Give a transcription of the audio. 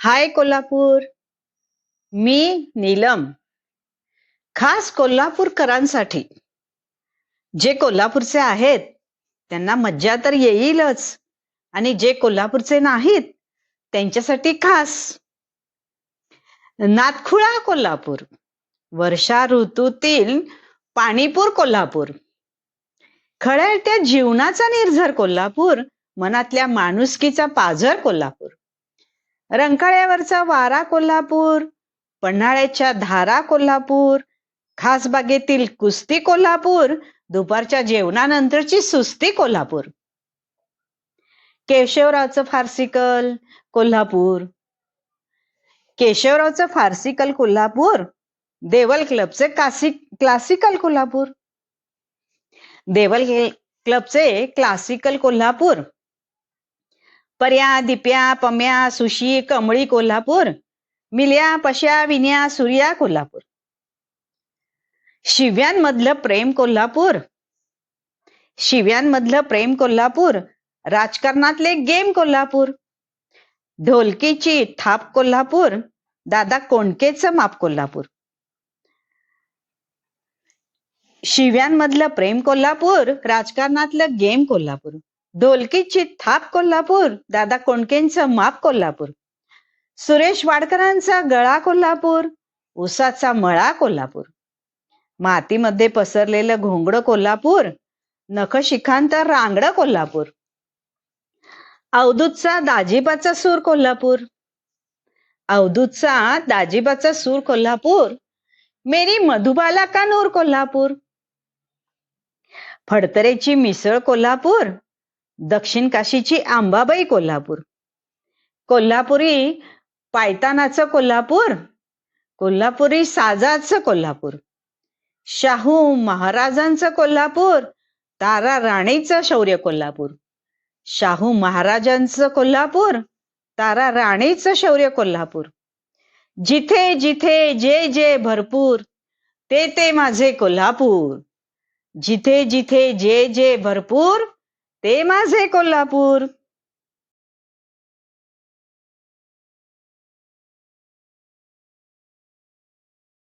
हाय कोल्हापूर. मी नीलम. खास कोल्हापूरकरांसाठी. जे कोल्हापूरचे आहेत त्यांना मज्जा तर येईलच. आणि जे कोल्हापूरचे नाहीत त्यांच्यासाठी खास. नातखुळा कोल्हापूर. वर्षा ऋतूतील पाणीपूर कोल्हापूर. खळ्याच्या जीवनाचा निर्झर कोल्हापूर मनातल्या माणुसकीचा पाझर कोल्हापूर. रंकाळ्यावरचा वारा कोल्हापूर पन्हाळ्याच्या धारा कोल्हापूर खास बागेतील कुस्ती कोल्हापूर दुपारच्या जेवणानंतरची सुस्ती कोल्हापूर. केशवरावचं फार्सिकल कोल्हापूर. केशवरावचं फार्सिकल कोल्हापूर. देवल क्लबचे कासी क्लासिकल कोल्हापूर. देवल क्लबचे क्लासिकल कोल्हापूर. पर्या दिप्या पम्या सुशी कमळी कोल्हापूर. मिल्या पश्या विन्या सूर्या कोल्हापूर. शिव्यांमधलं प्रेम कोल्हापूर. शिव्यांमधलं प्रेम कोल्हापूर. राजकारणातले गेम कोल्हापूर. ढोलकीची थाप कोल्हापूर. दादा कोंडकेचं माप कोल्हापूर. शिव्यांमधलं प्रेम कोल्हापूर. राजकारणातलं गेम कोल्हापूर. ढोलकीची थाप कोल्हापूर दादा कोंडकेंचं माप कोल्हापूर. सुरेश वाडकरांचा गळा कोल्हापूर उसाचा मळा कोल्हापूर. मातीमध्ये पसरलेलं घोंगड कोल्हापूर नखशिखांत रांगड कोल्हापूर. अवधूतचा दाजीबाचा सूर कोल्हापूर. अवधूतचा दाजीबाचा सूर कोल्हापूर. मेरी मधुबाला का नूर कोल्हापूर. फडतरेची मिसळ कोल्हापूर. दक्षिण काशीची आंबाबाई कोल्हापूर. कोल्हापुरी पायतानाचं कोल्हापूर कोल्हापुरी साजाचं कोल्हापूर शाहू महाराजांचं कोल्हापूर तारा राणीचं शौर्य कोल्हापूर शाहू महाराजांचं कोल्हापूर तारा राणीचं शौर्य कोल्हापूर. जिथे जिथे जे जे भरपूर ते ते माझे कोल्हापूर. जिथे जिथे जे जे भरपूर ते माझे कोल्हापूर